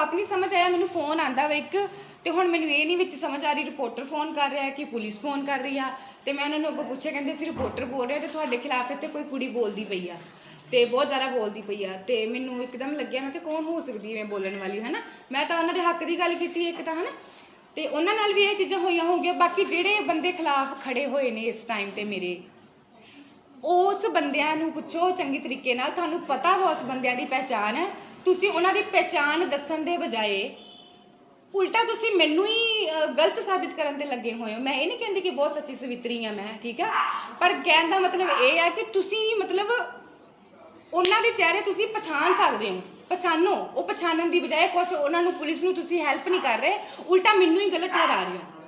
ਆਪ ਨਹੀਂ ਸਮਝ ਆਇਆ, ਮੈਨੂੰ ਫੋਨ ਆਂਦਾ ਵਾ ਇੱਕ, ਤੇ ਹੁਣ ਮੈਨੂੰ ਇਹ ਨਹੀਂ ਵਿੱਚ ਸਮਝ ਆ ਰਹੀ ਰਿਪੋਰਟਰ ਫੋਨ ਕਰ ਰਿਹਾ ਕਿ ਪੁਲਿਸ ਫੋਨ ਕਰ ਰਹੀ ਆ, ਤੇ ਮੈਂ ਉਹਨਾਂ ਨੂੰ ਅੱਗੋਂ ਪੁੱਛਿਆ, ਕਹਿੰਦੇ ਸੀ ਰਿਪੋਰਟਰ ਬੋਲ ਰਿਹਾ ਤੇ ਤੁਹਾਡੇ ਖਿਲਾਫ ਇੱਥੇ ਕੋਈ ਕੁੜੀ ਬੋਲਦੀ ਪਈ ਆ, ਤੇ ਬਹੁਤ ਜ਼ਿਆਦਾ ਬੋਲਦੀ ਪਈ ਆ, ਤੇ ਮੈਨੂੰ ਇੱਕਦਮ ਲੱਗਿਆ, ਮੈਂ ਕਿ ਕੌਣ ਹੋ ਸਕਦੀ ਹੈ ਬੋਲਣ ਵਾਲੀ ਹੈ ਨਾ ਮੈਂ ਤਾਂ ਉਹਨਾਂ ਦੇ ਹੱਕ ਦੀ ਗੱਲ ਕੀਤੀ ਇੱਕ ਤਾਂ, ਹਨਾ? ਤੇ ਉਹਨਾਂ ਨਾਲ ਵੀ ਇਹ ਚੀਜ਼ਾਂ ਹੋਈਆਂ ਹੋਣਗੀਆਂ, ਬਾਕੀ ਜਿਹੜੇ ਬੰਦੇ ਖਿਲਾਫ ਖੜੇ ਹੋਏ ਨੇ ਇਸ ਟਾਈਮ ਤੇ ਮੇਰੇ, ਉਸ ਬੰਦਿਆਂ ਨੂੰ ਪੁੱਛੋ ਚੰਗੀ ਤਰੀਕੇ ਨਾਲ, ਤੁਹਾਨੂੰ ਪਤਾ ਵਾ ਉਸ ਬੰਦਿਆਂ ਦੀ ਪਹਿਚਾਣ ਤੁਸੀਂ ਉਹਨਾਂ ਦੀ ਪਹਿਚਾਣ ਦੱਸਣ ਦੇ ਬਜਾਏ ਉਲਟਾ ਤੁਸੀਂ ਮੈਨੂੰ ਹੀ ਅ, ਗਲਤ ਸਾਬਿਤ ਕਰਨ ਤੇ ਲੱਗੇ ਹੋਏ ਹੋ। ਮੈਂ ਇਹ ਨਹੀਂ ਕਹਿੰਦੀ ਕਿ ਬਹੁਤ ਸੱਚੀ ਸਵਿਤਰੀ ਆ ਮੈਂ ਠੀਕ ਆ? ਪਰ ਕਹਿਣ ਦਾ ਮਤਲਬ ਇਹ ਆ ਕਿ ਤੁਸੀਂ ਮਤਲਬ ਉਹਨਾਂ ਦੇ ਚਿਹਰੇ ਤੁਸੀਂ ਪਛਾਣ ਸਕਦੇ ਹੋ ਪਛਾਣੋ। ਉਹ ਪਛਾਣਨ ਦੀ ਬਜਾਏ ਕੁਛ ਉਹਨਾਂ ਨੂੰ ਪੁਲਿਸ ਨੂੰ ਤੁਸੀਂ ਹੈਲਪ ਨਹੀਂ ਕਰ ਰਹੇ। ਉਲਟਾ ਮੈਨੂੰ ਹੀ ਗਲਤ ਠਹਿਰਾ ਰਹੇ ਹੋ।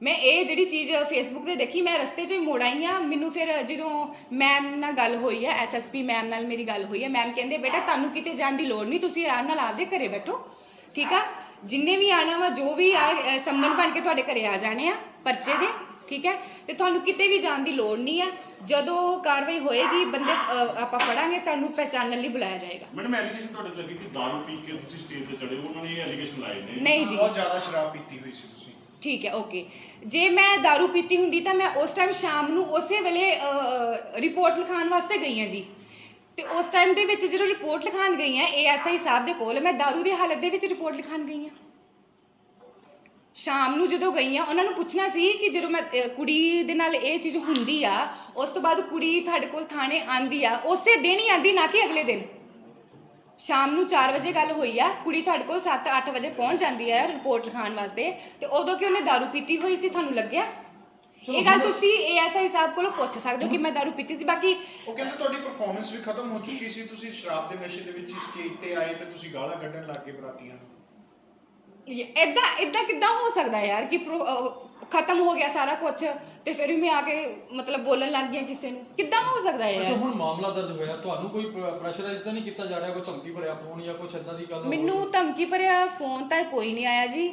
ਮੈਂ ਇਹ ਜਿਹੜੀ ਚੀਜ਼ ਫੇਸਬੁੱਕ ਤੇ ਦੇਖੀ ਮੈਂ ਰਸਤੇ 'ਚ ਹੀ ਮੋੜ ਆਈ ਆ ਮੈਨੂੰ ਫਿਰ ਜਦੋਂ ਮੈਮ ਨਾਲ ਗੱਲ ਹੋਈ ਹੈ ਐਸਐਸਪੀ ਮੈਮ ਨਾਲ ਮੇਰੀ ਗੱਲ ਹੋਈ ਹੈ ਮੈਮ ਕਹਿੰਦੇ ਬੇਟਾ ਤੁਹਾਨੂੰ ਕਿਤੇ ਜਾਣ ਦੀ ਲੋੜ ਨਹੀਂ ਤੁਸੀਂ ਆਰਾਮ ਨਾਲ ਆਪਦੇ ਘਰੇ ਬੈਠੋ। ਠੀਕ ਆ? ਜਿੰਨੇ ਵੀ ਆਣਾ ਵਾ ਜੋ ਵੀ ਆ ਸੰਬੰਧ ਬਣ ਕੇ ਤੁਹਾਡੇ ਘਰੇ ਆ ਜਾਣੇ ਆ ਪਰਚੇ ਦੇ ਠੀਕ ਹੈ? ਤੇ ਤੁਹਾਨੂੰ ਕਿਤੇ ਵੀ ਜਾਣ ਦੀ ਲੋੜ ਨਹੀਂ ਆ। ਜਦੋਂ ਕਾਰਵਾਈ ਹੋਏਗੀ ਬੰਦੇ ਅ, ਆਪਾਂ ਫੜਾਂਗੇ ਤੁਹਾਨੂੰ ਪਹਿਚਾਨਣ ਲਈ ਬੁਲਾਇਆ ਜਾਏਗਾ। ਮੈਡਮ ਐਲੀਗੇਸ਼ਨ ਤੁਹਾਡੇ ਤੇ ਲੱਗੀ ਕਿ ਦਾਰੂ ਪੀ ਕੇ ਤੁਸੀਂ ਸਟੇਜ ਤੇ ਚੜੇ ਹੋ? ਉਹਨਾਂ ਨੇ ਇਹ ਐਲੀਗੇਸ਼ਨ ਲਾਏ ਨੇ। ਨਹੀਂ ਜੀ। ਬਹੁਤ ਜ਼ਿਆਦਾ ਸ਼ਰਾਬ ਪੀਤੀ ਹੋਈ ਸੀ ਤੁਸੀਂ। ਠੀਕ ਹੈ ਓਕੇ ਜੇ ਮੈਂ दारू ਪੀਤੀ ਹੁੰਦੀ ਤਾਂ ਮੈਂ ਉਸ ਟਾਈਮ ਸ਼ਾਮ ਨੂੰ ਉਸੇ ਵੇਲੇ ਰਿਪੋਰਟ ਲਿਖਾਉਣ ਵਾਸਤੇ ਗਈ ਹਾਂ ਜੀ ਤੇ ਉਸ ਟਾਈਮ ਦੇ ਵਿੱਚ ਜਦੋਂ ਰਿਪੋਰਟ ਲਿਖਾਉਣ ਗਈ ਹਾਂ ਏਐਸਆਈ ਸਾਹਿਬ ਦੇ ਕੋਲ ਮੈਂ दारू ਦੀ ਹਾਲਤ ਦੇ ਵਿੱਚ ਰਿਪੋਰਟ ਲਿਖਾਉਣ ਗਈ ਹਾਂ ਸ਼ਾਮ ਨੂੰ ਜਦੋਂ ਗਈ ਆ ਉਹਨਾਂ ਨੂੰ ਪੁੱਛਣਾ ਸੀ ਕਿ ਜਦੋਂ ਮੈਂ ਅ, ਕੁੜੀ ਦੇ ਨਾਲ ਇਹ ਚੀਜ਼ ਹੁੰਦੀ ਆ ਉਸ ਤੋਂ ਬਾਅਦ ਕੁੜੀ ਤੁਹਾਡੇ ਕੋਲ ਥਾਣੇ ਆਂਦੀ ਆ ਉਸੇ ਦਿਨ ਹੀ ਆਂਦੀ ਨਾ ਕਿ ਅਗਲੇ ਦਿਨ ਸ਼ਾਮ ਨੂੰ 4 ਵਜੇ ਗੱਲ ਹੋਈ ਆ ਕੁੜੀ ਤੁਹਾਡੇ ਕੋਲ 7-8 ਵਜੇ ਪਹੁੰਚ ਜਾਂਦੀ ਹੈ ਰਿਪੋਰਟ ਲਿਖਾਉਣ ਵਾਸਤੇ। ਤੇ ਉਦੋਂ ਕਿ ਉਹਨੇ ਦਾਰੂ ਪੀਤੀ ਹੋਈ ਸੀ ਤੁਹਾਨੂੰ ਲੱਗਿਆ? ਇਹ ਗੱਲ ਤੁਸੀਂ ਏਐਸਆਈ ਸਾਹਿਬ ਕੋਲੋਂ ਪੁੱਛ ਸਕਦੇ ਹੋ ਕਿ ਮੈਂ ਦਾਰੂ ਪੀਤੀ ਸੀ। ਬਾਕੀ ਉਹ ਕਹਿੰਦੇ ਤੁਹਾਡੀ ਪਰਫਾਰਮੈਂਸ ਵੀ ਖਤਮ ਹੋ ਚੁੱਕੀ ਸੀ ਤੁਸੀਂ ਸ਼ਰਾਬ ਦੇ ਨਸ਼ੇ ਦੇ ਵਿੱਚ ਸਟੇਜ ਤੇ ਆਏ ਤੇ ਤੁਸੀਂ ਗਾਲਾਂ ਕੱਢਣ ਲੱਗ ਬਰਾਤੀਆਂ ਨੂੰ ਇਦਾਂ ਇਦਾਂ ਕਿੱਦਾਂ ਹੋ ਸਕਦਾ ਯਾਰ ਕਿ ਖਤਮ ਹੋ ਗਿਆ ਸਾਰਾ ਕੁਝ ਤੇ ਫਿਰ ਵੀ ਮੈਂ ਆ ਕੇ ਮਤਲਬ ਬੋਲਣ ਲੱਗ ਗਿਆ ਕਿਸੇ ਨੂੰ। ਕਿੱਦਾਂ ਹੋ ਸਕਦਾ ਅੱਛਾ ਯਾਰ? ਹੁਣ ਮਾਮਲਾ ਦਰਜ ਹੋਇਆ ਤੁਹਾਨੂੰ ਕੋਈ ਪ੍ਰੈਸ਼ਰਾਈਜ਼ ਤਾਂ ਨਹੀਂ ਕੀਤਾ ਜਾ ਰਿਹਾ ਕੋਈ ਧਮਕੀ ਭਰਿਆ ਫੋਨ ਜਾਂ ਕੁਛ ਏਦਾਂ ਦੀ ਗੱਲ? ਮੈਨੂੰ ਧਮਕੀ ਭਰਿਆ ਫੋਨ ਤਾਂ ਕੋਈ ਨਹੀਂ ਆਇਆ ਜੀ।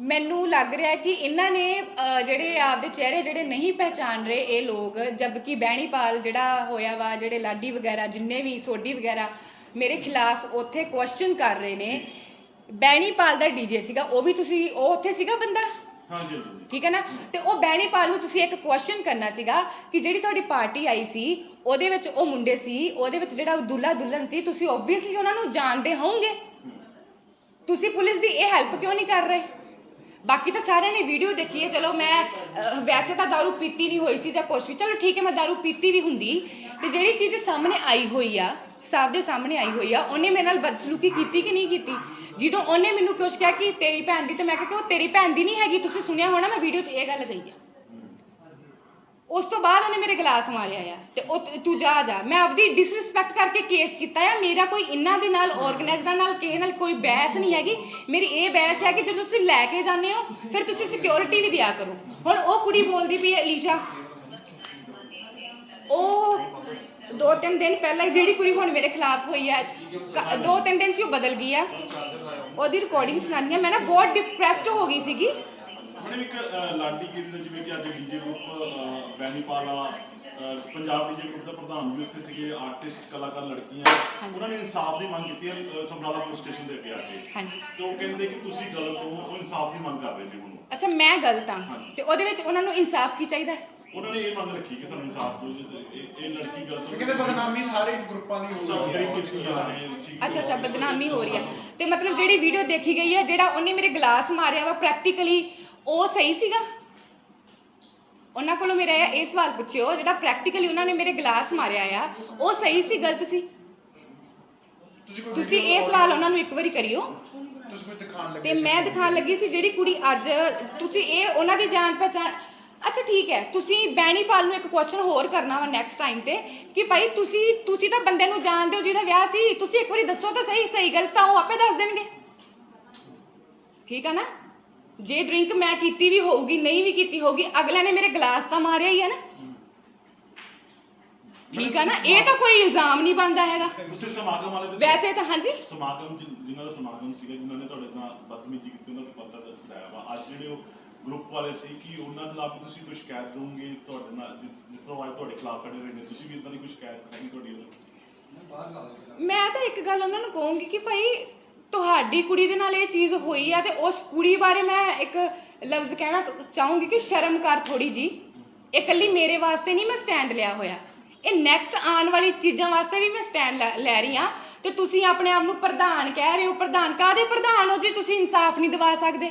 ਮੈਨੂੰ ਲੱਗ ਰਿਹਾ ਕਿ ਇਹਨਾਂ ਨੇ ਅਹ, ਜਿਹੜੇ ਆਪਦੇ ਚਿਹਰੇ ਜਿਹੜੇ ਨਹੀਂ ਪਹਿਚਾਨ ਰਹੇ ਇਹ ਲੋਕ ਜਦਕਿ ਬਹਿਣੀਪਾਲ ਜਿਹੜਾ ਹੋਇਆ ਵਾ ਜਿਹੜੇ ਲਾਡੀ ਵਗੈਰਾ ਜਿੰਨੇ ਵੀ ਸੋਢੀ ਵਗੈਰਾ ਮੇਰੇ ਖਿਲਾਫ ਉੱਥੇ ਕੁਐਸਚਨ ਕਰ ਰਹੇ ਨੇ। ਬਹਿਣੀਪਾਲ ਦਾ ਡੀਜੇ ਸੀਗਾ ਉਹ ਵੀ ਤੁਸੀਂ ਉਹ ਉੱਥੇ ਸੀਗਾ ਬੰਦਾ? ਹਾਂਜੀ ਹਾਂਜੀ ਠੀਕ ਹੈ ਨਾ ਤੇ ਉਹ ਬਹਿਣੀਪਾਲ ਨੂੰ ਤੁਸੀਂ ਇੱਕ ਕੁਐਸਚਨ ਕਰਨਾ ਸੀਗਾ ਕਿ ਜਿਹੜੀ ਤੁਹਾਡੀ ਪਾਰਟੀ ਆਈ ਸੀ ਉਹਦੇ ਵਿੱਚ ਉਹ ਮੁੰਡੇ ਸੀ ਉਹਦੇ ਵਿੱਚ ਜਿਹੜਾ ਦੁੱਲਾ ਦੁਲਹਨ ਸੀ ਤੁਸੀਂ ਓਬਵੀਅਸਲੀ ਉਹਨਾਂ ਨੂੰ ਜਾਣਦੇ ਹੋਵੋਗੇ ਤੁਸੀਂ ਪੁਲਿਸ ਦੀ ਇਹ ਹੈਲਪ ਕਿਉਂ ਨਹੀਂ ਕਰ ਰਹੇ ਬਾਕੀ ਤਾਂ ਸਾਰਿਆਂ ਨੇ ਵੀਡੀਓ ਦੇਖੀ ਹੈ ਚਲੋ ਮੈਂ ਅਹ, ਵੈਸੇ ਤਾਂ दारू ਪੀਤੀ ਨਹੀਂ ਹੋਈ ਸੀ ਜਾਂ ਕੁਛ ਵੀ ਚਲੋ ਠੀਕ ਹੈ ਮੈਂ दारू ਪੀਤੀ ਵੀ ਹੁੰਦੀ ਤੇ ਜਿਹੜੀ ਚੀਜ਼ ਸਾਹਮਣੇ ਆਈ ਹੋਈ ਆ ਸਾਫ਼ ਦੇ ਸਾਹਮਣੇ ਆਈ ਹੋਈ ਆ। ਉਹਨੇ ਮੇਰੇ ਨਾਲ ਬਦਸਲੂਕੀ ਕੀਤੀ ਕਿ ਨਹੀਂ ਕੀਤੀ? ਜਦੋਂ ਉਹਨੇ ਮੈਨੂੰ ਕੁਛ ਕਿਹਾ ਕਿ ਤੇਰੀ ਭੈਣ ਦੀ, ਤੇ ਮੈਂ ਕਿਹਾ ਕਿ ਉਹ ਤੇਰੀ ਭੈਣ ਦੀ ਨਹੀਂ ਹੈਗੀ, ਤੁਸੀਂ ਸੁਣਿਆ ਹੋਣਾ, ਮੈਂ ਵੀਡੀਓ 'ਚ ਇਹ ਗੱਲ ਕਹੀ ਆ। ਉਸ ਤੋਂ ਬਾਅਦ ਉਹਨੇ ਮੇਰੇ ਗਲਾਸ ਮਾਰਿਆ ਆ, ਤੇ ਉਹ ਤੂੰ ਜਾ ਜਾ। ਮੈਂ ਆਪਦੀ ਡਿਸਰਿਸਪੈਕਟ ਕਰਕੇ ਕੇਸ ਕੀਤਾ ਆ। ਮੇਰਾ ਕੋਈ ਇਹਨਾਂ ਦੇ ਨਾਲ ਆਰਗੇਨਾਈਜ਼ਰਾਂ ਨਾਲ, ਕਿਸੇ ਨਾਲ ਕੋਈ ਬਹਿਸ ਨਹੀਂ ਹੈਗੀ। ਮੇਰੀ ਇਹ ਬਹਿਸ ਹੈ ਕਿ ਜਦੋਂ ਤੁਸੀਂ ਲੈ ਕੇ ਜਾਂਦੇ ਹੋ, ਫਿਰ ਤੁਸੀਂ ਸਿਕਿਉਰਿਟੀ ਵੀ ਦਿਆ ਕਰੋ। ਹੁਣ ਉਹ ਕੁੜੀ ਬੋਲਦੀ ਪਈ ਹੈ ਅਲੀਸ਼ਾ ਉਹ ਦੋ ਤਿੰਨ ਦਿਨ ਪਹਿਲਾਂ ਹੀ ਜਿਹੜੀ ਕੁੜੀ ਹੁਣ ਮੇਰੇ ਖਿਲਾਫ ਹੋਈ ਹੈ ਕ- ਦੋ ਤਿੰਨ ਦਿਨ ਚ ਉਹ ਬਦਲ ਗਈ ਆ। ਉਹਦੀ ਰਿਕਾਰਡਿੰਗ ਸੁਣਾਨੀ ਆ। ਮੈਂ ਨਾ ਬਹੁਤ ਡਿਪਰੈਸਡ ਹੋ ਗਈ ਸੀਗੀ। ਮੈਡਮ ਇੱਕ ਅ, ਲਾਡੀ ਗੀਤ ਦੇ ਜਿਵੇਂ ਕਿ ਅੱਜ ਡੀਜੇ ਗਰੁੱਪ ਬੈਨੀਪਾਲ ਵਾਲਾ ਅ, ਪੰਜਾਬ ਡੀਜੇ ਗਰੁੱਪ ਦਾ ਪ੍ਰਧਾਨ ਵੀ ਉੱਥੇ ਸੀਗੇ ਆਰਟਿਸਟ ਕਲਾਕਾਰ ਲੜਕੀਆਂ। ਹਾਂਜੀ। ਉਹਨਾਂ ਨੇ ਇਨਸਾਫ ਦੀ ਮੰਗ ਕੀਤੀ ਹੈ ਅ, ਸਮਰਾਲਾ ਪੁਲਿਸ ਸਟੇਸ਼ਨ ਦੇ ਅੱਗੇ ਆ ਕੇ। ਹਾਂਜੀ। ਤੇ ਉਹ ਕਹਿੰਦੇ ਕਿ ਤੁਸੀਂ ਗਲਤ ਹੋ ਉਹ ਇਨਸਾਫ ਦੀ ਮੰਗ ਕਰ ਰਹੇ ਨੇ ਹੁਣ। ਅੱਛਾ ਮੈਂ ਗਲਤ ਹਾਂਜੀ। ਤੇ ਉਹਦੇ ਵਿੱਚ ਉਹਨਾਂ ਨੂੰ ਇਨਸਾਫ ਕੀ ਚਾਹੀਦਾ? ਹੈ? ਉਹਨਾਂ ਨੇ ਇਹ ਮੰਗ ਰੱਖੀ ਕਿ ਸਾਨੂੰ ਇਨਸਾਫ ਦਿਓ ਜਿਸ- ਇਹ ਲੜਕੀ ਗਲਤ ਬਦਨਾਮੀ ਸਾਰੇ ਗਰੁੱਪਾਂ ਦੀ ਹੋ ਰਹੀ ਡਰਿੰਕ ਕੀਤੀ ਉਹਨਾਂ ਹੈ ਨੇ ਸੀ ਅੱਛਾ ਅੱਛਾ ਬਦਨਾਮੀ ਹੋ ਰਹੀ ਹੈ। ਤੇ ਮਤਲਬ ਜਿਹੜੀ ਵੀਡੀਓ ਦੇਖੀ ਗਈ ਹੈ ਜਿਹੜਾ ਉਹਨੇ ਮੇਰੇ ਗਲਾਸ ਮਾਰਿਆ ਵਾ ਪ੍ਰੈਕਟੀਕਲੀ ਉਹ ਸਹੀ ਸੀਗਾ? ਉਹਨਾਂ ਕੋਲੋਂ ਮੇਰਾ ਇਹ ਸਵਾਲ ਪੁੱਛਿਓ ਜਿਹੜਾ ਪ੍ਰੈਕਟੀਕਲੀ ਉਹਨਾਂ ਨੇ ਮੇਰੇ ਗਲਾਸ ਮਾਰਿਆ ਆ ਉਹ ਸਹੀ ਸੀ ਗਲਤ ਸੀ? ਤੁਸੀਂ ਕੋਈ ਤੁਸੀਂ video ਇਹ ਸਵਾਲ ਉਹਨਾਂ ਨੂੰ ਇੱਕ ਵਾਰੀ ਕਰਿਓ। ਤੁਸੀਂ ਕੋਈ ਦਿਖਾਣ ਲੱਗੇ ਤੇ ਸੀ ਮੈਂ ਦਿਖਾਣ ਲੱਗੀ ਸੀ ਜਿਹੜੀ ਕੁੜੀ ਅੱਜ ਤੁਸੀਂ ਇਹ ਉਹਨਾਂ ਦੀ ਜਾਣ ਪਹਿਚਾਣ ਅੱਛਾ ਠੀਕ ਹੈ। ਤੁਸੀਂ ਬੈਣੀਪਾਲ ਨੂੰ ਇੱਕ ਕੁਐਸਚਨ ਹੋਰ ਕਰਨਾ ਵਾ ਨੈਕਸਟ ਟਾਈਮ ਤੇ ਕਿ ਭਾਈ ਤੁਸੀਂ ਤੁਸੀਂ ਤਾਂ ਬੰਦੇ ਨੂੰ ਜਾਣਦੇ ਹੋ ਜਿਹਦਾ ਵਿਆਹ ਸੀ ਤੁਸੀਂ ਇੱਕ ਵਾਰੀ ਦੱਸੋ ਤਾਂ ਸਹੀ ਸਹੀ ਗਲਤ ਤਾਂ ਉਹ ਆਪੇ ਦੱਸ ਦੇਣਗੇ। ਠੀਕ ਆ ਨਾ? ਜੇ ਡਰਿੰਕ ਮੈਂ ਕੀਤੀ ਵੀ ਹੋਊਗੀ ਨਹੀਂ ਵੀ ਕੀਤੀ ਹੋਊਗੀ ਅਗਲੇ ਨੇ ਮੇਰੇ ਗਲਾਸ ਤਾਂ ਮਾਰਿਆ ਹੀ ਹੈ ਨਾ। ਠੀਕ ਆ ਨਾ? ਇਹ ਤਾਂ ਕੋਈ ਇਲਜ਼ਾਮ ਨਹੀਂ ਬਣਦਾ ਹੈਗਾ। ਤੁਸੀਂ ਸਮਾਗਮ ਵਾਲੇ ਦੇ ਵੈਸੇ ਤਾਂ ਹਾਂਜੀ? ਸਮਾਗਮ ਜਿ- ਜਿਨ੍ਹਾਂ ਦਾ ਸਮਾਗਮ ਸੀਗਾ ਜਿਨ੍ਹਾਂ ਨੇ ਤੁਹਾਡੇ ਨਾਲ ਬਦਤਮੀਜ਼ੀ ਕੀਤੀ ਉਹਨਾਂ ਦਾ ਪਤਾ ਦੱਸਿਆ ਵਾ। ਅੱਜ ਜਿਹੜੇ ਉਹ ਗਰੁੱਪ ਵਾਲੇ ਸੀ ਕਿ ਉਹਨਾਂ ਖਿਲਾਫ ਵੀ ਤੁਸੀਂ ਕੋਈ ਸ਼ਿਕਾਇਤ ਦੋਗੇ ਤੁਹਾਡੇ ਨਾਲ ਜਿਸ ਜਿਸ ਤਰ੍ਹਾਂ ਉਹ ਅੱਜ ਤੁਹਾਡੇ ਖਿਲਾਫ ਖੜੇ ਹੋਏ ਨੇ ਤੁਸੀਂ ਵੀ ਇਦਾਂ ਦੀ ਕੋਈ ਸ਼ਿਕਾਇਤ ਕਰਨੀ ਤੁਹਾਡੀ ਉਹਨਾਂ ਮੈਂ ਤਾਂ ਇੱਕ ਗੱਲ ਉਹਨਾਂ ਨੂੰ ਕਹੂੰਗੀ ਕਿ ਭਾਈ ਤੁਹਾਡੀ ਕੁੜੀ ਦੇ ਨਾਲ ਇਹ ਚੀਜ਼ ਹੋਈ ਆ ਤੇ ਉਸ ਕੁੜੀ ਬਾਰੇ ਮੈਂ ਇੱਕ ਲਫ਼ਜ਼ ਕਹਿਣਾ ਚਾਹੂੰਗੀ ਕਿ ਸ਼ਰਮ ਕਰ ਥੋੜੀ ਜੀ। ਇਹ ਇਕੱਲੀ ਮੇਰੇ ਵਾਸਤੇ ਨਹੀਂ ਮੈਂ ਸਟੈਂਡ ਲਿਆ ਹੋਇਆ। ਇਹ ਨੈਕਸਟ ਆਉਣ ਵਾਲੀ ਚੀਜ਼ਾਂ ਵਾਸਤੇ ਵੀ ਮੈਂ ਸਟੈਂਡ ਲੈ ਰਹੀ ਆ ਤੇ ਤੁਸੀਂ ਆਪਣੇ ਆਪ ਨੂੰ ਪ੍ਰਧਾਨ ਕਹਿ ਰਹੇ ਹੋ। ਪ੍ਰਧਾਨ ਕਾਦੇ ਪ੍ਰਧਾਨ ਹੋ ਜੀ ਤੁਸੀਂ ਇਨਸਾਫ ਨਹੀਂ ਦਿਵਾ ਸਕਦੇ?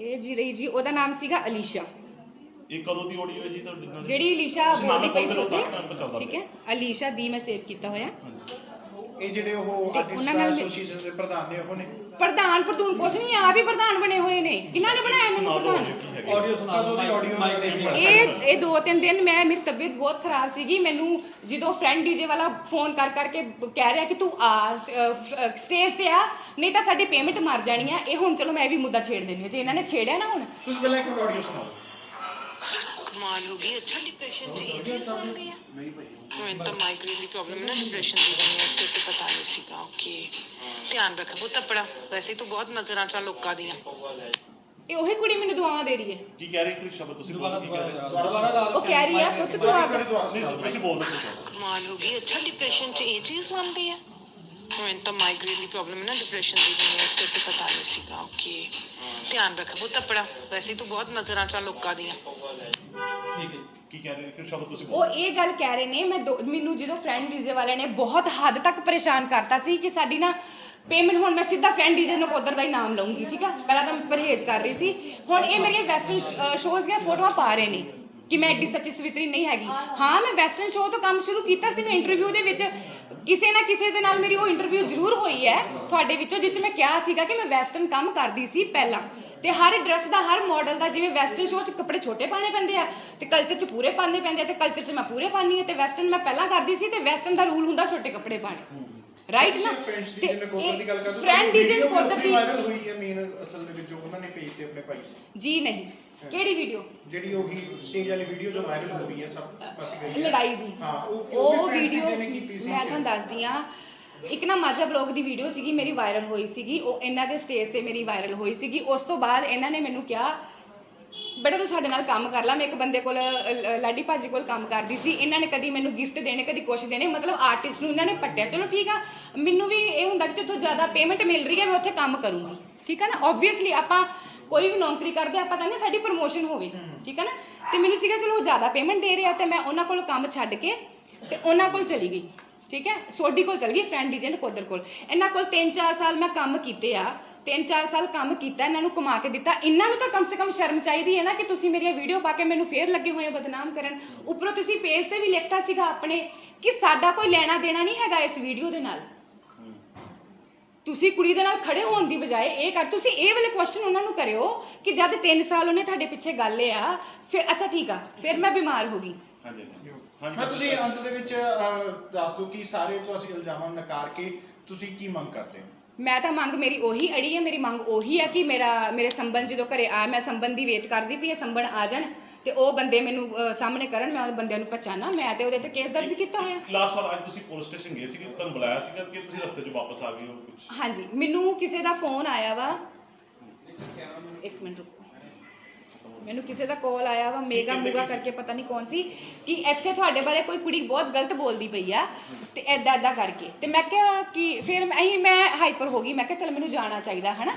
ਇਹ ਜੀ ਰਹੀ ਜੀ ਉਹਦਾ ਨਾਮ ਸੀਗਾ ਅਲੀਸ਼ਾ। ਇਹ ਕਦੋਂ ਦੀ ਆਡੀਓ ਹੈ ਜੀ ਤੁਹਾਡੇ ਨਾਲ? ਜਿਹੜੀ ਅਲੀਸ਼ਾ ਬੋਲਦੀ ਪਈ ਸੀ ਉੱਥੇ। ਠੀਕ ਹੈ। ਅਲੀਸ਼ਾ ਦੀ ਮੈਂ ਸੇਵ ਕੀਤਾ ਹੋਇਆ। ਇਹ ਜਿਹੜੇ ਉਹ ਤੇ ਆਰਟਿਸਟ ਉਹਨਾਂ ਨਾਲ ਮੈਂ- ਐਸੋਸੀਏਸ਼ਨ ਦੇ ਪ੍ਰਧਾਨ ਨੇ ਉਹ ਨੇ। ਪ੍ਰਧਾਨ ਪ੍ਰਧੂਨ ਕੁਛ ਨਹੀਂ ਆਪ ਹੀ ਪ੍ਰਧਾਨ ਬਣੇ ਹੋਏ ਨੇ। ਕਿਹਨਾਂ ਨੇ ਬਣਾਇਆ ਇਹਨਾਂ ਨੂੰ ਸੁਣਾ ਦਿਓ ਪ੍ਰਧਾਨ ਆਡੀਓ ਸੁਣਾ ਕਦੋਂ ਦੀ? ਇਹ ਇਹ ਦੋ ਤਿੰਨ ਦਿਨ ਮੈਂ ਮੇਰੀ ਤਬੀਅਤ ਬਹੁਤ ਖਰਾਬ ਸੀਗੀ। ਮੈਨੂੰ ਜਦੋਂ ਫਰੈਂਡ ਡੀਜੇ ਵਾਲਾ ਫੋਨ ਕਰ ਕਰਕੇ ਕਹਿ ਰਿਹਾ ਕਿ ਤੂੰ ਆ ਸਟੇਜ ਤੇ ਆ ਨਹੀਂ ਤਾਂ ਸਾਡੀ ਪੇਮੈਂਟ ਮਰ ਜਾਣੀ ਆ। ਇਹ ਹੁਣ ਚਲੋ ਮੈਂ ਇਹ ਵੀ ਮੁੱਦਾ ਛੇੜ ਦਿੰਦੀ ਹਾਂ। ਜੇ ਇਹਨਾਂ ਨੇ ਛੇੜਿਆ ਨਾ ਹੁਣ। ਤੁਸੀਂ ਪਹਿਲਾਂ ਇੱਕ ਆਡੀਓ ਸੁਣਾਓ। ਕਮਾਲ ਹੋ ਗਈ ਅੱਛਾ ਡਿਪਰੈਸ਼ਨ ਚ ਇਹ ਚੀਜ਼ ਬਣ ਗਈ ਨਹੀਂ ਭਾਈ। ਮੈਨੂੰ ਤਾਂ ਮਾਈਗ੍ਰੇਨ ਦੀ ਪ੍ਰੋਬਲਮ ਹੈ ਨਾ ਡਿਪਰੈਸ਼ਨ ਦੀ ਬਣੀ ਇਸ ਤੇ ਪਤਾ ਨਹੀਂ ਸੀਗਾ ਓਕੇ ਧਿਆਨ ਰੱਖ ਪੁੱਤ ਆਪਣਾ ਵੈਸੇ ਤੂੰ ਬਹੁਤ ਨਜ਼ਰਾਂ ਚ ਲੋਕਾਂ ਦੀਆਂ। ਇਹ ਉਹੀ ਕੁੜੀ ਮੈਨੂੰ ਦੁਆਵਾਂ ਦੇ ਰਹੀ ਹੈ। ਕੀ ਕਹਿ ਰਹੇ ਕੋਈ ਸ਼ਬਦ ਤੁਸੀਂ ਬੋਲੋ ਕੀ ਕਹਿ ਰਹੇ ਉਹ ਕਹਿ ਰਹੀ ਆ ਪੁੱਤ ਤੂੰ ਆਪ ਨਹੀਂ ਤੁਸੀਂ ਬੋਲ ਦਿਓ ਕਮਾਲ ਹੋ ਗਈ ਅੱਛਾ ਡਿਪਰੈਸ਼ਨ ਚ ਇਹ ਚੀਜ਼ ਬਣ ਗਈ ਹੈ ਮੈਨੂੰ ਤਾਂ ਮਾਈਗ੍ਰੇਨ ਦੀ ਪ੍ਰੋਬਲਮ ਹੈ ਨਾ ਡਿਪਰੈਸ਼ਨ ਦੀ ਬਣੀ ਇਸ ਤੇ ਪਤਾ ਨਹੀਂ ਸੀਗਾ ਓਕੇ ਧਿਆਨ ਰੱਖ ਪੁੱਤ ਆਪਣਾ ਵੈਸੇ ਤੂੰ ਬਹੁਤ ਨਜ਼ਰਾਂ ਚ ਲੋਕਾਂ ਦੀਆਂ। ਹੈ ਕੀ ਕਹਿ ਰਹੇ ਕੋਈ ਸ਼ਬਦ ਤੁਸੀਂ ਉਹ ਇਹ ਗੱਲ ਕਹਿ ਰਹੇ ਨੇ ਮੈਂ ਦੋ- ਮੈਨੂੰ ਜਦੋਂ ਫਰੈਂਡ ਡੀਜੇ ਵਾਲਿਆਂ ਨੇ ਬਹੁਤ ਹੱਦ ਤੱਕ ਪਰੇਸ਼ਾਨ ਕਰਤਾ ਸੀ ਕਿ ਸਾਡੀ ਨਾ ਪੇਮੈਂਟ ਹੁਣ ਮੈਂ ਸਿੱਧਾ ਫਰੈਂਡ ਡੀਜੇ ਨੂੰ ਉਧਰ ਦਾ ਹੀ ਨਾਮ ਲਵਾਂਗੀ ਠੀਕ ਆ? ਪਹਿਲਾਂ ਤਾਂ ਮੈਂ ਪਰਹੇਜ਼ ਕਰ ਰਹੀ ਸੀ। ਹੁਣ ਇਹ ਮੇਰੀਆਂ ਵੈਸਟਰਨ ਸ਼ੋਜ਼ ਦੀਆਂ ਫੋਟੋਆਂ ਪਾ ਰਹੇ ਨੇ ਕਿ ਮੈਂ ਐਡੀ ਸੱਚੀ ਸਵਿਤਰੀ ਨਹੀਂ ਹੈਗੀ। ਹਾਂ। ਮੈਂ ਵੈਸਟਰਨ ਸ਼ੋਅ ਤੋਂ ਕੰਮ ਸ਼ੁਰੂ ਕੀਤਾ ਸੀ ਮੈਂ ਇੰਟਰਵਿਊ ਦੇ ਵਿੱਚ ਕਿਸੇ ਨਾ ਕਿਸੇ ਦੇ ਨਾਲ ਮੇਰੀ ਉਹ ਇੰਟਰਵਿਊ ਜ਼ਰੂਰ ਹੋਈ ਹੈ ਤੁਹਾਡੇ ਵਿੱਚੋਂ ਜਿਸ 'ਚ ਮੈਂ ਕਿਹਾ ਸੀਗਾ ਕਿ ਮੈਂ ਵੈਸਟਰਨ ਕੰਮ ਕਰਦੀ ਸੀ ਪਹਿਲਾਂ। ਤੇ ਹਰ ਡਰੈਸ ਦਾ ਹਰ ਮਾਡਲ ਦਾ ਜਿਵੇਂ ਵੈਸਟਰਨ ਸ਼ੋਅ 'ਚ ਕੱਪੜੇ ਛੋਟੇ ਪਾਣੇ ਪੈਂਦੇ ਆ ਤੇ ਕਲਚਰ 'ਚ ਪੂਰੇ ਪਾਣੇ ਪੈਂਦੇ ਆ ਤੇ ਕਲਚਰ 'ਚ ਮੈਂ ਪੂਰੇ ਪਾਣੀ ਆ ਤੇ ਵੈਸਟਰਨ ਮੈਂ ਪਹਿਲਾਂ ਕਰਦੀ ਸੀ ਤੇ ਵੈਸਟਰਨ ਦਾ ਰੂਲ ਹੁੰਦਾ ਛੋਟੇ ਕੱਪੜੇ ਪਾਣੇ ਰਾਈਟ ਨਾ? ਤੇ ਫਰੈਂਡ ਡੀਜੇ ਨੂੰ ਕੋਦਰ ਦੀ ਵਾਇਰਲ ਹੋਈ ਹੈ ਮੇਨ ਅਸਲ ਦੇ ਵਿੱਚ ਜੋ ਉਹਨਾਂ ਨੇ ਪੇਜ ਤੇ ਆਪਣੇ ਪਾਈ ਸੀ ਜੀ ਨਹੀਂ। ਕਿਹੜੀ ਵੀਡੀਓ ਜਿਹੜੀ ਉਹੀ ਸਟੇਜ ਵਾਲੀ ਵੀਡੀਓ ਜੋ ਵਾਇਰਲ ਹੋ ਰਹੀ ਹੈ ਸਭ ਪਾਸੇ ਗਈ ਲੜਾਈ ਦੀ। ਹਾਂ ਉਹ ਵੀਡੀਓ ਮੈਂ ਤੁਹਾਨੂੰ ਦੱਸਦੀ ਆ ਇੱਕ ਨਾ ਮਾਝਾ ਬਲੌਗ ਦੀ ਵੀਡੀਓ ਸੀਗੀ ਮੇਰੀ ਵਾਇਰਲ ਹੋਈ ਸੀਗੀ ਉਹ ਇਹਨਾਂ ਦੇ ਸਟੇਜ ਤੇ ਮੇਰੀ ਵਾਇਰਲ ਹੋਈ ਸੀਗੀ। ਉਸ ਤੋਂ ਬਾਅਦ ਇਹਨਾਂ ਨੇ ਮੈਨੂੰ ਕਿਹਾ ਬੇਟਾ ਤੂੰ ਸਾਡੇ ਨਾਲ ਕੰਮ ਕਰ ਲੈ ਮੈਂ ਇੱਕ ਬੰਦੇ ਕੋਲ ਅ, ਲ- ਲਾਡੀ ਭਾਜੀ ਕੋਲ ਕੰਮ ਕਰਦੀ ਸੀ। ਇਹਨਾਂ ਨੇ ਕਦੀ ਮੈਨੂੰ ਗਿਫਟ ਦੇਣੇ ਕਦੀ ਕੁਛ ਦੇਣੇ ਮਤਲਬ ਆਰਟਿਸਟ ਨੂੰ ਇਹਨਾਂ ਨੇ ਪੱਟਿਆ। ਚਲੋ ਠੀਕ ਆ ਮੈਨੂੰ ਵੀ ਇਹ ਹੁੰਦਾ ਕਿ ਜਿੱਥੋਂ ਜ਼ਿਆਦਾ ਪੇਮੈਂਟ ਮਿਲ ਰਹੀ ਹੈ ਮੈਂ ਉੱਥੇ ਕੰਮ ਕਰੂੰਗੀ। ਠੀਕ ਆ ਨਾ? ਆਬਵੀਅਸਲੀ ਆਪਾਂ ਕੋਈ ਵੀ ਨੌਕਰੀ ਕਰਦੇ ਆਪਾਂ ਚਾਹੁੰਦੇ ਹਾਂ ਸਾਡੀ ਪ੍ਰਮੋਸ਼ਨ ਹੋਵੇ। ਠੀਕ ਆ ਨਾ? ਤੇ ਮੈਨੂੰ ਸੀਗਾ ਚਲੋ ਉਹ ਜ਼ਿਆਦਾ ਪੇਮੈਂਟ ਦੇ ਰਿਹਾ ਤੇ ਮੈਂ ਉਹਨਾਂ ਕੋਲ ਕੰਮ ਛੱਡ ਕੇ ਤੇ ਉਹਨਾਂ ਕੋਲ ਚਲੀ ਗਈ। ਠੀਕ ਹੈ? ਸੋਡੀ ਕੋਲ ਚਲ ਗਈ ਫਰੈਂਡ ਡੀਜੇ ਕੋਦਰ ਕੋਲ। ਇਹਨਾਂ ਕੋਲ 3-4 ਸਾਲ ਮੈਂ ਕੰਮ ਕੀਤੇ ਆ 3-4 ਸਾਲ ਕੰਮ ਕੀਤਾ, ਇਹਨਾਂ ਨੂੰ ਕਮਾ ਕੇ ਦਿੱਤਾ। ਇਹਨਾਂ ਨੂੰ ਤਾਂ ਕਮ ਸੇ ਕਮ ਸ਼ਰਮ ਚਾਹੀਦੀ ਹੈ ਨਾ ਕਿ ਤੁਸੀਂ ਮੇਰੀਆਂ ਵੀਡੀਓ ਪਾ ਕੇ ਮੈਨੂੰ ਫੇਰ ਲੱਗੇ ਹੋਏ ਹੋ ਬਦਨਾਮ ਕਰਨ। ਉੱਪਰੋਂ ਤੁਸੀਂ ਪੇਜ ਤੇ ਵੀ ਲਿਖਤਾ ਸੀਗਾ ਆਪਣੇ ਕਿ ਸਾਡਾ ਕੋਈ ਲੈਣਾ ਦੇਣਾ ਨਹੀਂ ਹੈਗਾ ਇਸ ਵੀਡੀਓ ਦੇ ਨਾਲ। ਤੁਸੀਂ ਕੁੜੀ ਦੇ ਨਾਲ ਖੜੇ ਹੋਣ ਦੀ ਬਜਾਏ ਇਹ ਕਰ, ਤੁਸੀਂ ਇਹ ਵਾਲੇ ਕੁਐਸਚਨ ਉਹਨਾਂ ਨੂੰ ਕਰਿਓ ਕਿ ਜਦ 3 ਸਾਲ ਉਹਨੇ ਤੁਹਾਡੇ ਪਿੱਛੇ ਗੱਲ ਆ, ਫਿਰ ਅੱਛਾ ਠੀਕ ਆ, ਫਿਰ ਮੈਂ ਬਿਮਾਰ ਹੋ ਗਈ। ਹਾਂਜੀ। ਮੈਂ ਤੁਸੀਂ ਅੰਤ ਦੇ ਵਿੱਚ ਅਹ, ਦੱਸ ਦਿਓ ਕਿ ਸਾਰੇ ਤੁਸੀਂ ਇਲਜ਼ਾਮਾਂ ਨੂੰ ਨਕਾਰ ਕੇ ਤੁਸੀਂ ਕੀ ਮੰਗ ਕਰਦੇ ਹੋ? ਮੈਂ ਤਾਂ ਮੰਗ ਮੇਰੀ ਉਹੀ ਅੜੀ ਹੈ ਮੇਰੀ ਮੰਗ ਉਹੀ ਹੈ ਕਿ ਮੇਰਾ ਮੇਰੇ ਸੰਬੰਧ ਜਦੋਂ ਘਰੇ ਆ ਮੈਂ ਸੰਬੰਧ ਦੀ ਵੇਟ ਕਰਦੀ ਪਈ ਹੈ ਸੰਬੰਧ ਆ ਜਾਣ ਤੇ ਉਹ ਬੰਦੇ ਮੈਨੂੰ ਅਹ, ਸਾਹਮਣੇ ਕਰਨ ਮੈਂ ਉਹ ਬੰਦਿਆਂ ਨੂੰ ਪਛਾਣਾ ਮੈਂ ਤੇ ਉਹਦੇ ਤੇ ਕੇਸ ਦਰਜ ਕੀਤਾ ਹੋਇਆ। ਲਾਸਟ ਵਾਰ ਅੱਜ ਤੁਸੀਂ ਪੁਲਿਸ ਸਟੇਸ਼ਨ ਗਏ ਸੀਗੇ ਤੁਹਾਨੂੰ ਬੁਲਾਇਆ ਸੀਗਾ ਕਿ ਤੁਸੀਂ ਰਸਤੇ 'ਚ ਵਾਪਸ ਆ ਗਏ ਹੋ ਕੁਝ ਹਾਂਜੀ ਮੈਨੂੰ ਕਿਸੇ ਦਾ ਫੋਨ ਆਇਆ ਵਾ। ਇੱਕ ਮਿੰਟ ਰੁਕੋ। ਮੈਨੂੰ ਕਿਸੇ ਦਾ ਕਾਲ ਆਇਆ ਵਾ ਮੇਗਾ ਮੂਗਾ? ਕਰਕੇ ਪਤਾ ਨਹੀਂ ਕੌਣ ਸੀ ਕਿ ਇੱਥੇ ਤੁਹਾਡੇ ਬਾਰੇ ਕੋਈ ਕੁੜੀ ਬਹੁਤ ਗਲਤ ਬੋਲਦੀ ਪਈ ਆ ਤੇ ਐਦਾਂ ਐਦਾਂ ਕਰਕੇ ਤੇ ਮੈਂ ਕਿਹਾ ਕਿ ਫਿਰ ਮੈਂ ਹੀ ਮੈਂ ਹਾਈਪਰ ਹੋ ਗਈ ਮੈਂ ਕਿਹਾ ਚਲ ਮੈਨੂੰ ਜਾਣਾ ਚਾਹੀਦਾ ਹਨਾ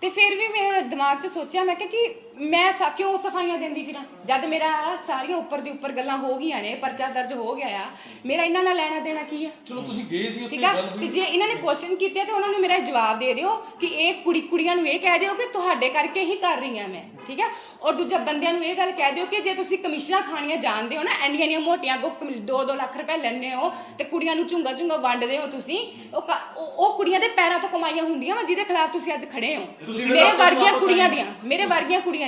ਤੇ ਫਿਰ ਵੀ ਮੇਰੇ ਦਿਮਾਗ 'ਚ ਸੋਚਿਆ ਮੈਂ ਕਿਹਾ ਕਿ ਮੈਂ ਸਾ ਕਿਉਂ ਸਫਾਈਆਂ ਦਿੰਦੀ ਫਿਰਾਂ? ਜਦ ਮੇਰਾ ਸਾਰੀਆਂ ਉੱਪਰ ਦੀ ਉੱਪਰ ਗੱਲਾਂ ਹੋ ਗਈਆਂ ਨੇ ਪਰਚਾ ਦਰਜ ਹੋ ਗਿਆ ਆ ਮੇਰਾ ਇਹਨਾਂ ਨਾਲ ਲੈਣਾ ਦੇਣਾ ਕੀ ਆ? ਚਲੋ ਤੁਸੀਂ ਗਏ ਸੀ ਉੱਥੇ ਠੀਕ ਆ? ਗੱਲ ਤੇ ਹੋਈ ਜੇ ਇਹਨਾਂ ਨੇ ਕੁਐਸਚਨ ਕੀਤੇ ਤੇ ਉਹਨਾਂ ਨੂੰ ਮੇਰਾ ਜਵਾਬ ਦੇ ਦਿਓ ਕਿ ਇਹ ਕੁੜੀ ਕੁੜੀਆਂ ਨੂੰ ਇਹ ਕਹਿ ਦਿਓ ਕਿ ਤੁਹਾਡੇ ਕਰਕੇ ਹੀ ਕਰ ਰਹੀ ਹਾਂ ਮੈਂ ਠੀਕ ਹੈ ਔਰ ਦੂਜਾ ਬੰਦਿਆਂ ਨੂੰ ਇਹ ਗੱਲ ਕਹਿ ਦਿਓ ਕਿ ਜੇ ਤੁਸੀਂ ਕਮਿਸ਼ਨਾਂ ਖਾਣੀਆਂ ਜਾਣਦੇ ਹੋ ਨਾ ਇੰਨੀਆਂ ਇੰਨੀਆਂ ਮੋਟੀਆਂ ਗੋ 2-2 ਲੱਖ ਰੁਪਏ ਲੈਣੇ ਹੋ ਤੇ ਕੁੜੀਆਂ ਨੂੰ ਝੁੰਗਾ ਝੁੰਗਾ ਵੰਡਦੇ ਹੋ ਤੁਸੀਂ ਉਹ ਕ- ਉਹ ਉਹ ਕੁੜੀਆਂ ਦੇ ਪੈਰਾਂ ਤੋਂ ਕਮਾਈਆਂ ਹੁੰਦੀਆਂ ਵਾ ਜਿਹਦੇ ਖਿਲਾਫ ਤੁਸੀਂ ਅੱਜ ਖੜੇ ਹੋ। ਤੁਸੀਂ ਮੇਰੇ ਵਰਗੀਆਂ ਕੁੜੀਆਂ। ਦੀਆਂ ਮੇਰੇ ਵਰਗੀਆਂ ਕੁੜੀਆਂ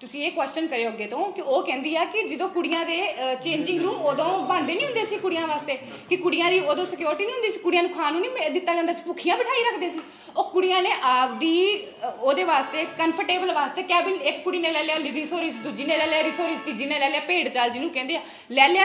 ਤੁਸੀਂ ਇਹ ਕੁਐਸਚਨ ਕਰਿਓ ਅੱਗੇ ਤੋਂ ਕਿ ਉਹ ਕਹਿੰਦੀ ਆ ਕਿ ਜਦੋਂ ਕੁੜੀਆਂ ਦੇ ਚੇਂਜਿੰਗ ਰੂਮ ਉਦੋਂ ਬਣਦੇ ਨਹੀਂ ਹੁੰਦੇ ਸੀ ਕੁੜੀਆਂ ਵਾਸਤੇ ਕਿ ਕੁੜੀਆਂ ਦੀ ਉਦੋਂ ਸਿਕਿਉਰਿਟੀ ਨਹੀਂ ਹੁੰਦੀ ਸੀ ਕੁੜੀਆਂ ਨੂੰ ਖਾਣ ਨੂੰ ਨਹੀਂ ਦਿੱਤਾ ਜਾਂਦਾ ਸੀ ਭੁੱਖੀਆਂ ਬਿਠਾਈ ਰੱਖਦੇ ਸੀ। ਉਹ ਕੁੜੀਆਂ ਨੇ ਆਪਦੀ ਉਹਦੇ ਵਾਸਤੇ ਕੰਫਰਟੇਬਲ ਵਾਸਤੇ ਕੈਬਿਨ ਇੱਕ ਕੁੜੀ ਨੇ ਲੈ ਲਿਆ ਰਿਸੋਰਿਸ ਦੂਜੀ ਨੇ ਲੈ ਲਿਆ ਰਿਸੋਰਿਸ ਤੀਜੀ ਨੇ ਲੈ ਲਿਆ ਭੇਡ ਚਾਲ ਜਿਹਨੂੰ ਕਹਿੰਦੇ ਆ ਲੈ ਲਿਆ